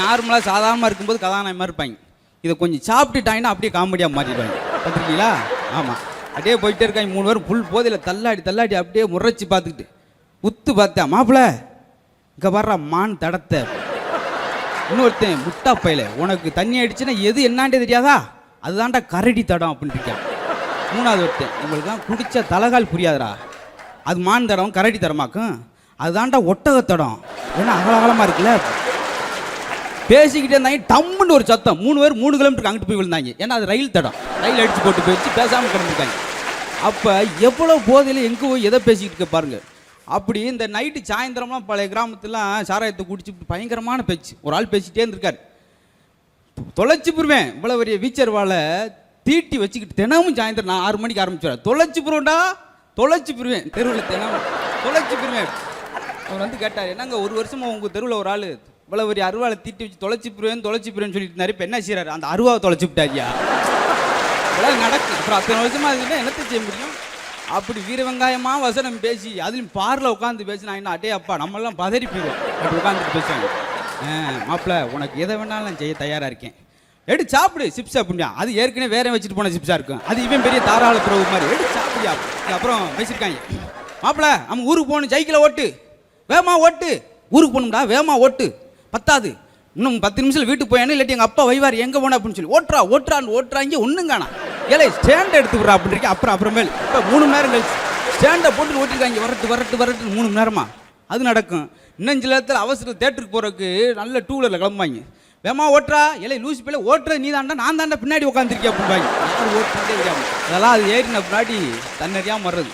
நார்மலாக சாதாரணமாக இருக்கும்போது கதாநாயகமாக இருப்பாங்க. இதை கொஞ்சம் சாப்பிட்டுட்டாங்கன்னா அப்படியே காமெடியாக மாறிடுவாங்க பார்த்துருக்கீங்களா? ஆமாம் அப்படியே போயிட்டே இருக்காங்க. மூணு பேரும் புல் போதையில் தள்ளாடி தள்ளாடி அப்படியே முறைச்சி பார்த்துக்கிட்டு. உத்து பார்த்தேன். மாப்பிள இங்கே வர்ற மான் தடத்தை. இன்னொருத்தன் முட்டா பையில உனக்கு தண்ணி அடிச்சுன்னா எது என்னாண்டே தெரியாதா? அதுதான்டா கரடி தடம் அப்படின்னு இருக்கான். மூணாவது ஒருத்தன் உங்களுக்கு தான் குடிச்ச தலகால் புரியாதுடா. அது மான் தடம் கரடி தடமாக்கும். அதுதான்டா ஒட்டக தடம் ஏன்னா அகலகலமாக இருக்குல்ல. பேசிக்கிட்டே இருந்தாங்க. டம்முன்னு ஒரு சத்தம். மூணு பேர் மூணு கிலோமீட்டருக்கு அங்கிட்டு போய் விழுந்தாங்க. ஏன்னா அது ரயில் தடம். ரயில் அடிச்சு போட்டு போயிடுச்சு பேசாமல் கிடந்துருக்காங்க அப்போ எவ்வளோ போதையில் எங்கே போய் எதை பேசிக்கிட்டு இருக்க பாருங்க. அப்படி இந்த நைட்டு சாயந்தரம்லாம் பழைய கிராமத்துலாம் சாராயத்தை குடிச்சு பயங்கரமான பேச்சு. ஒரு ஆள் பேசிக்கிட்டே இருந்திருக்காரு. தொலைச்சி புருவேன் இவ்வளோ பெரிய வீச்சர் வாழை தீட்டி வச்சுக்கிட்டு தினமும் சாயந்தரம் நான் ஆறு மணிக்கு ஆரம்பிச்சிடுவேன் தொலைச்சி புருவண்டா தொலைச்சி புருவேன் தெருவில் தினமும். தொலைச்சி புருவேன் அவர் வந்து கேட்டார் என்னங்க ஒரு வருஷமாக உங்கள் தெருவில் ஒரு ஆள் இவ்வளோ பெரிய அருவாளை தீட்டி வச்சு தொலைச்சு போடுவேன் தொலைச்சு போடுவேன்னு சொல்லிட்டு இருந்தாரு. இப்போ என்ன செய்யறாரு அந்த அருவாவை தொலைச்சிவிட்டாய்யா இதெல்லாம் நடக்கும் அப்புறம் அத்தனை வருஷமா அதுன்னா என்னத்தை செய்ய முடியும்? அப்படி வீர வெங்காயமாக வசனம் பேசி அதுலேயும் பார்ல உட்காந்து பேசினா என்ன அட்டே அப்பா நம்மளாம் பதறி போயிடும் அப்படி உட்காந்துட்டு பேசுவாங்க. மாப்பிள்ள உனக்கு எதை வேணாலும் நான் செய்ய தயாராக இருக்கேன். எடு சாப்பிடு சிப்ஸ் அப்படின்னா. அது ஏற்கனவே வேற வச்சுட்டு போன சிப்ஸாக இருக்கும். அது இவன் பெரிய தாராள பிரபு மாதிரி. எடு சாப்பிடியா அப்புறம் பேசியிருக்காங்க மாப்பிள்ள நம்ம ஊருக்கு போகணும் சைக்கிளை ஓட்டு. வேமா ஓட்டு. ஊருக்கு போகணும்டா வேமா ஓட்டு. பத்தாது. இன்னும் பத்து நிமிஷம் வீட்டுக்கு போயானே இல்லாட்டி எங்கள் அப்பா வைவார் எங்கே போனா? அப்படின்னு சொல்லி ஓட்டுறா ஓட்டுறான்னு ஓட்டுறாங்க ஒன்றும் காணா. ஏலே ஸ்டாண்ட் எடுத்து அப்படின்னு இருக்கேன் அப்புறம் அப்புறமேல் இப்போ மூணு மணி நேரம் கழிச்சு ஸ்டாண்டை போட்டு ஓட்டிருக்காங்க வரட்டு வரட்டு வரட்டு மூணு மணி நேரமா? அது நடக்கும். இன்னும் சில நேரத்தில் அவசர தேட்டருக்கு போகிறதுக்கு நல்ல டூ வீலரில் கிளம்புவாங்க. வேமா ஓட்டுறா இல்லை லூசி பிள்ளை ஓட்டுறது நீ தாண்டா நான் தாண்டா பின்னாடி உட்காந்துருக்கேன் அப்படிம்பாங்க. யார் ஓட்டுறதே அதெல்லாம் அது ஏறின பின்னாடி தன்னறியாமல் வர்றது.